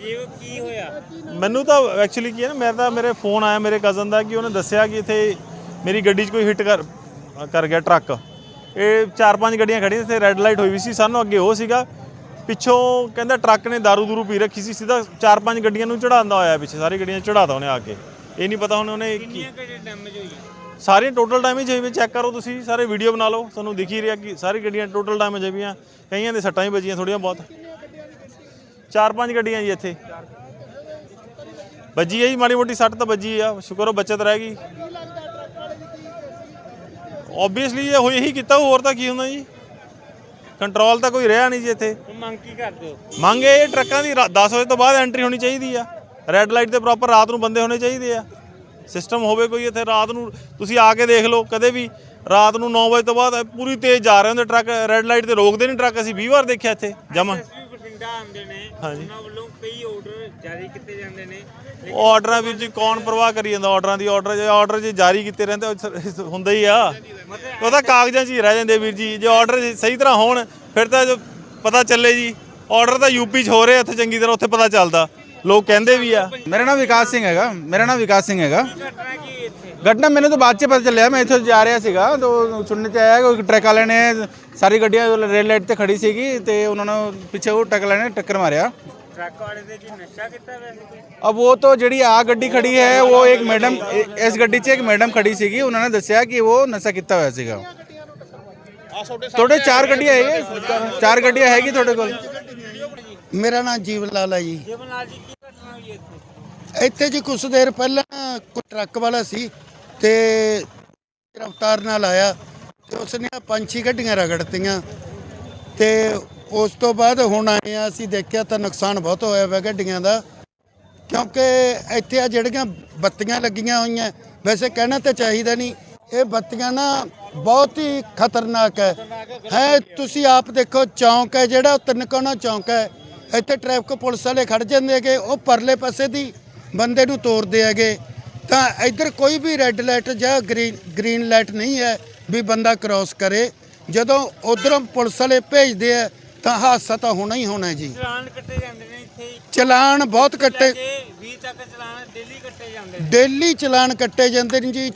ਜੀ ਕੀ ਹੋਇਆ? ਮੈਨੂੰ ਤਾਂ ਐਕਚੁਅਲੀ ਕੀ ਹੈ ਨਾ, ਮੈਂ ਤਾਂ ਮੇਰੇ ਫੋਨ ਆਇਆ, ਮੇਰੇ ਕਜ਼ਨ ਦਾ, ਕਿ ਉਹਨੇ ਦੱਸਿਆ ਕਿ ਇੱਥੇ ਮੇਰੀ ਗੱਡੀ 'ਚ ਕੋਈ ਹਿੱਟ ਕਰ ਕਰ ਗਿਆ ਟਰੱਕ ਇਹ ਚਾਰ ਪੰਜ ਗੱਡੀਆਂ ਖੜੀਆਂ ਇੱਥੇ ਰੈੱਡ ਲਾਈਟ ਹੋਈ ਵੀ ਸੀ, ਸਾਨੂੰ ਅੱਗੇ ਉਹ ਸੀਗਾ। ਪਿੱਛੋਂ ਕਹਿੰਦਾ ਟਰੱਕ ਨੇ दारू ਦੂਰੂ ਪੀ ਰੱਖੀ ਸੀ ਸਿੱਧਾ ਚਾਰ ਪੰਜ ਗੱਡੀਆਂ ਨੂੰ ਚੜਾਉਂਦਾ ਹੋਇਆ ਪਿੱਛੇ ਸਾਰੀ ਗੱਡੀਆਂ ਚੜਾਤਾ ਉਹਨੇ ਆ ਕੇ। ਇਹ ਨਹੀਂ ਪਤਾ ਹੁਣ ਉਹਨੇ ਕੀ ਕਿੰਨੀਆਂ ਕਿਹੜੇ ਡੈਮੇਜ ਹੋਈਆਂ? ਸਾਰੀਆਂ ਟੋਟਲ ਡੈਮੇਜ ਹੋਈ ਵੀ ਚੈੱਕ ਕਰੋ ਤੁਸੀਂ ਸਾਰੇ ਵੀਡੀਓ ਬਣਾ ਲਓ ਤੁਹਾਨੂੰ ਦਿਖ ਹੀ ਰਿਹਾ ਕਿ ਸਾਰੀ ਗੱਡੀਆਂ ਟੋਟਲ ਡੈਮੇਜ ਹੋਈਆਂ ਕਈਆਂ ਦੇ ਸੱਟਾਂ ਹੀ ਵੱਜੀਆਂ ਥੋੜੀਆਂ ਬਹੁਤ। ਚਾਰ ਪੰਜ ਗੱਡੀਆਂ ਜੀ ਇੱਥੇ। ਵੱਜੀ ਹੈ ਜੀ ਮਾੜੀ ਮੋਟੀ ਸੱਟ ਤਾਂ ਵੱਜੀ ਆ ਸ਼ੁਕਰ ਉਹ ਬਚਤ ਰਹਿ ਗਈ। ਆਬਵੀਅਸਲੀ ਇਹ ਹੋਈ ਹੀ ਕੀਤਾ ਹੋਰ ਤਾਂ ਕੀ ਹੁੰਦਾ ਜੀ? ਕੰਟਰੋਲ ਤਾਂ ਕੋਈ ਰਿਹਾ ਨਹੀਂ ਜੀ ਇੱਥੇ। ਮੰਗ ਕੀ ਕਰਦੇ ਹੋ? ਮੰਗ ਇਹ ਟਰੱਕਾਂ ਦੀ 10 ਵਜੇ ਤੋਂ ਬਾਅਦ ਐਂਟਰੀ ਹੋਣੀ ਚਾਹੀਦੀ ਆ। ਰੈੱਡ ਲਾਈਟ ਤੇ ਪ੍ਰੋਪਰ ਰਾਤ ਨੂੰ ਬੰਦੇ ਹੋਣੇ ਚਾਹੀਦੇ ਆ। ਸਿਸਟਮ ਹੋਵੇ ਕੋਈ ਇੱਥੇ ਰਾਤ ਨੂੰ ਤੁਸੀਂ ਆ ਕੇ ਦੇਖ ਲਓ ਕਦੇ ਵੀ ਰਾਤ ਨੂੰ 9 ਵਜੇ ਤੋਂ ਬਾਅਦ ਪੂਰੀ ਤੇਜ਼ ਜਾ ਰਹੇ ਹੁੰਦੇ ਟਰੱਕ ਰੈੱਡ ਲਾਈਟ ਤੇ ਰੋਕਦੇ ਨਹੀਂ ਟਰੱਕ। ਅਸੀਂ 20 ਵਾਰ ਦੇਖਿਆ ਇੱਥੇ ਜਮਾ। ਐਸਪੀ ਬਠਿੰਡਾ ਆਉਂਦੇ ਨੇ ਹਾਂਜੀ। ਉਹਨਾਂ ਵੱਲੋਂ ਕਈ ਆਰਡਰ ਜਾਰੀ ਕੀਤੇ ਜਾਂਦੇ ਨੇ। ਉਹ ਆਰਡਰਾਂ ਵੀਰ ਜੀ ਕੌਣ ਪਰਵਾਹ ਕਰੀ ਜਾਂਦਾ? ਆਰਡਰਾਂ ਦੀ ਆਰਡਰ ਜੇ ਆਰਡਰ ਜੇ ਜਾਰੀ ਕੀਤੇ ਰਹਿੰਦੇ ਉਹ ਸ- ਹੁੰਦਾ ਹੀ ਆ। ਉਹ ਤਾਂ ਕਾਗਜ਼ਾਂ 'ਚ ਹੀ ਰਹਿ ਜਾਂਦੇ ਵੀਰ ਜੀ। ਜੇ ਆਰਡਰ ਸਹੀ ਤਰ੍ਹਾਂ ਹੋਣ ਫਿਰ ਤਾਂ ਜੋ ਪਤਾ ਚੱਲੇ ਜੀ। ਆਰਡਰ ਤਾਂ ਯੂਪੀ 'ਚ ਹੋ ਰਹੇ ਇੱਥੇ ਚੰਗੀ ਤਰ੍ਹਾਂ ਉੱਥੇ ਪਤਾ ਚੱਲਦਾ। ਲੋਕ ਕਹਿੰਦੇ ਵੀ ਆ। ਮੇਰਾ ਨਾਮ ਵਿਕਾਸ ਸਿੰਘ ਹੈਗਾ। ਮੇਰਾ ਨਾਮ ਵਿਕਾਸ ਸਿੰਘ ਹੈਗਾ। ਘਟਨਾ ਕੀ ਇੱਥੇ ਘਟਨਾ ਮੈਨੂੰ ਤਾਂ ਬਾਅਦ ਚ ਪਤਾ ਚੱਲਿਆ ਮੈਂ ਇੱਥੇ ਜਾ ਰਿਹਾ ਸੀਗਾ ਤਾਂ ਸੁਣਨ ਚ ਆਇਆ ਕਿ ਟਰੱਕ ਵਾਲੇ ਨੇ ਸਾਰੀ ਗੱਡੀਆਂ ਰੇਡ ਲਾਈਟ ਤੇ ਖੜੀ ਸੀਗੀ ਤੇ ਉਹਨਾਂ ਨੂੰ ਪਿੱਛੇ ਉਹ ਟਰੱਕ ਵਾਲੇ ਨੇ ਟੱਕਰ ਮਾਰਿਆ ਟਰੱਕ ਵਾਲੇ ਦੇ ਜੀ ਨਸ਼ਾ ਕੀਤਾ ਵੈਸੇ ਕੋਈ अब वो तो ਜਿਹੜੀ ਆ ਗੱਡੀ ਖੜੀ ਹੈ ਉਹ ਇੱਕ ਮੈਡਮ ਇਸ ਗੱਡੀ 'ਚ ਇੱਕ ਮੈਡਮ ਖੜੀ ਸੀਗੀ ਉਹਨਾਂ ਨੇ ਦੱਸਿਆ ਕਿ ਉਹ ਨਸ਼ਾ ਕੀਤਾ ਹੋਇਆ ਸੀਗਾ ਤੁਹਾਡੇ ਚਾਰ ਗੱਡੀਆਂ ਹੈਗੇ ਚਾਰ ਗੱਡੀਆਂ ਹੈਗੀ ਤੁਹਾਡੇ ਕੋਲ ਮੇਰਾ ਨਾਮ ਜੀਵਨ ਲਾਲ ਹੈ ਜੀ ਜੀਵਨ ਲਾਲ ਜੀ ਕੀ ਘਟਨਾ ਹੋਈ ਇੱਥੇ ਇੱਥੇ ਜੀ ਕੁਝ ਦੇਰ ਪਹਿਲਾਂ ਕੋਈ ਟਰੱਕ ਵਾਲਾ ਸੀ ਤੇ ਰਫਤਾਰ ਨਾਲ ਆਇਆ ਤੇ ਉਸਨੇ ਪੰਛੀ ਗੱਡੀਆਂ ਰਗੜਤੀਆਂ ਤੇ ਉਸ ਤੋਂ ਬਾਅਦ ਹੁਣ ਆਏ ਆ, ਅਸੀਂ ਦੇਖਿਆ ਤਾਂ ਨੁਕਸਾਨ ਬਹੁਤ ਹੋਇਆ ਵਾ ਗੱਡੀਆਂ ਦਾ, ਕਿਉਂਕਿ ਇੱਥੇ ਆ ਜਿਹੜੀਆਂ ਬੱਤੀਆਂ ਲੱਗੀਆਂ ਹੋਈਆਂ, ਵੈਸੇ ਕਹਿਣਾ ਤਾਂ ਚਾਹੀਦਾ ਨਹੀਂ, ਇਹ ਬੱਤੀਆਂ ਨਾ ਬਹੁਤ ਹੀ ਖਤਰਨਾਕ ਹੈ। ਹੈ, ਤੁਸੀਂ ਆਪ ਦੇਖੋ, ਚੌਂਕ ਹੈ ਜਿਹੜਾ ਉਹ ਤਿੰਨ ਚੌਂਕ ਹੈ, ਇੱਥੇ ਟ੍ਰੈਫਿਕ ਪੁਲਿਸ ਵਾਲੇ ਖੜ ਜਾਂਦੇ ਹੈਗੇ, ਉਹ ਪਰਲੇ ਪਾਸੇ ਦੀ ਬੰਦੇ ਨੂੰ ਤੋਰਦੇ ਹੈਗੇ। ਤਾਂ ਇੱਧਰ ਕੋਈ ਵੀ ਰੈੱਡ ਲਾਈਟ ਜਾਂ ਗ੍ਰੀਨ ਗ੍ਰੀਨ ਲਾਈਟ ਨਹੀਂ ਹੈ ਵੀ ਬੰਦਾ ਕ੍ਰਾਸ ਕਰੇ। ਜਦੋਂ ਉਧਰੋਂ ਪੁਲਿਸ ਵਾਲੇ ਭੇਜਦੇ ਆ ਤਾਂ ਹਾਦਸਾ ਤਾਂ ਹੋਣਾ ਹੀ ਹੋਣਾ ਜੀ। ਚਲਾਨ ਕੱਟੇ ਜਾਂਦੇ ਨੇ ਇੱਥੇ ਹੀ। ਚਲਾਨ ਬਹੁਤ ਕੱਟੇ ਕਿ 20 ਤੱਕ ਚਲਾਨ ਡੇਲੀ ਕੱਟੇ ਜਾਂਦੇ ਨੇ। ਡੇਲੀ ਚਲਾਨ ਕੱਟੇ ਜਾਂਦੇ ਨੇ ਜੀ।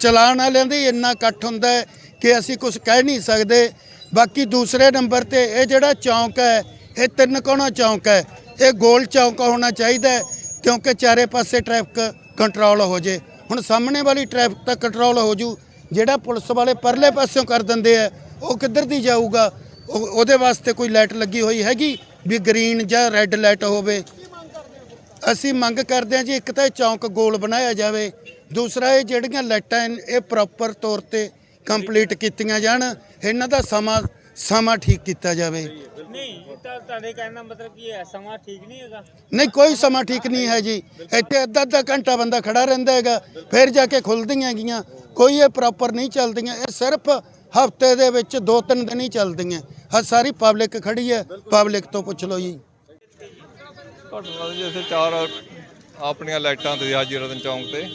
ਚਲਾਨ ਵਾਲਿਆਂ ਦੇ ਇੰਨਾ ਇਕੱਠ ਹੁੰਦਾ ਹੈ ਕਿ ਅਸੀਂ ਕੁਝ ਕਹਿ ਨਹੀਂ ਸਕਦੇ। ਬਾਕੀ ਦੂਸਰੇ ਨੰਬਰ ਤੇ ਇਹ ਜਿਹੜਾ ਚੌਂਕ ਹੈ ਇਹ ਤਿੰਨ ਕੋਣਾ ਚੌਂਕ ਹੈ। ਇਹ ਗੋਲ ਚੌਂਕ ਹੋਣਾ ਚਾਹੀਦਾ ਕਿਉਂਕਿ ਚਾਰੇ ਪਾਸੇ ਟ੍ਰੈਫਿਕ ਕੰਟਰੋਲ ਹੋ ਜੇ। ਹੁਣ ਸਾਹਮਣੇ ਵਾਲੀ ਟ੍ਰੈਫਿਕ ਤਾਂ ਕੰਟਰੋਲ ਹੋ ਜੂ। ਜਿਹੜਾ ਪੁਲਿਸ ਵਾਲੇ ਪਰਲੇ ਪਾਸਿਓਂ ਕਰ ਦਿੰਦੇ ਆ, ਉਹ ਕਿੱਧਰ ਦੀ ਜਾਊਗਾ? ਉਹ- ਉਹਦੇ ਵਾਸਤੇ ਕੋਈ ਲਾਈਟ ਲੱਗੀ ਹੋਈ ਹੈਗੀ ਵੀ ਗ੍ਰੀਨ ਜਾਂ ਰੈੱਡ ਲਾਈਟ ਹੋਵੇ? ਅਸੀਂ ਮੰਗ ਕਰਦੇ ਹਾਂ ਜੀ ਇੱਕ ਤਾਂ ਇਹ ਚੌਂਕ ਗੋਲ ਬਣਾਇਆ ਜਾਵੇ। ਦੂਸਰਾ, ਇਹ ਜਿਹੜੀਆਂ ਲਾਈਟਾਂ ਇਹ ਪ੍ਰੋਪਰ ਤੌਰ ਤੇ ਕੰਪਲੀਟ ਕੀਤੀਆਂ ਜਾਣ। ਇਹਨਾਂ ਦਾ ਸਮਾਂ ਸਮਾਂ ਠੀਕ ਕੀਤਾ ਜਾਵੇ। ਨਹੀਂ ਇਹ ਤਾਂ ਤੁਹਾਡੇ ਕਹਿਣ ਦਾ ਮਤਲਬ ਕੀ ਹੈ ਸਮਾਂ ਠੀਕ ਨਹੀਂ ਹੈਗਾ? ਨਹੀਂ ਕੋਈ ਸਮਾਂ ਠੀਕ ਨਹੀਂ ਹੈ ਜੀ। ਇੱਥੇ ਅੱਧਾ ਅੱਧਾ ਘੰਟਾ ਬੰਦਾ ਖੜਾ ਰਹਿੰਦਾ ਹੈਗਾ ਫਿਰ ਜਾ ਕੇ ਖੁੱਲਦੀਆਂ ਹੈਗੀਆਂ। ਕੋਈ ਇਹ ਪ੍ਰੋਪਰ ਨਹੀਂ ਚੱਲਦੀਆਂ ਇਹ ਸਿਰਫ ਹਫ਼ਤੇ ਦੇ ਵਿੱਚ ਦੋ ਤਿੰਨ ਦਿਨ ਹੀ ਚੱਲਦੀਆਂ। ਹਾਂ ਸਾਰੀ ਪਬਲਿਕ ਖੜੀ ਹੈ ਪਬਲਿਕ ਤੋਂ ਪੁੱਛ ਲਓ ਜੀ। ਇੱਥੇ ਚਾਰ ਆਪਣੀਆਂ ਲਾਈਟਾਂ ਤੇ ਹਾਜੀ ਰਤਨ ਚੌਂਕ ਤੇ।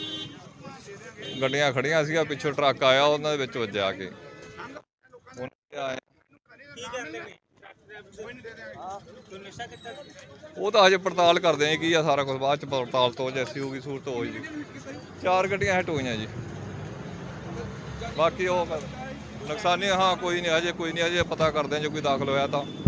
ਗੱਡੀਆਂ ਖੜੀਆਂ ਸੀਗਾ ਪਿੱਛੋਂ ਟਰੱਕ ਆਇਆ ਉਹਨਾਂ ਦੇ ਵਿੱਚ ਵੱਜਿਆ ਕੇ। ਉਹਨਾਂ ਆਏ। ਕੀ ਕਹਿੰਦੇ ਨੇ? ਉਹ ਤਾਂ ਹਜੇ ਪੜਤਾਲ ਕਰਦੇ ਆ ਕੀ ਆ ਸਾਰਾ ਕੁਝ ਬਾਅਦ ਚ ਪੜਤਾਲ ਤੋਂ ਜੈਸੀ ਹੋਊਗੀ, ਸੂਰਤ ਹੋਈ ਜੀ। ਚਾਰ ਗੱਡੀਆਂ ਹਿੱਟ ਹੋਈਆਂ ਜੀ। ਬਾਕੀ ਉਹ ਨੁਕਸਾਨੀ, ਹਾਂ, ਕੋਈ ਨਹੀਂ, ਹਜੇ ਕੋਈ ਨਹੀਂ, ਹਜੇ ਪਤਾ ਕਰਦੇ ਆ, ਜੇ ਕੋਈ ਦਾਖਲ ਹੋਇਆ ਤਾਂ।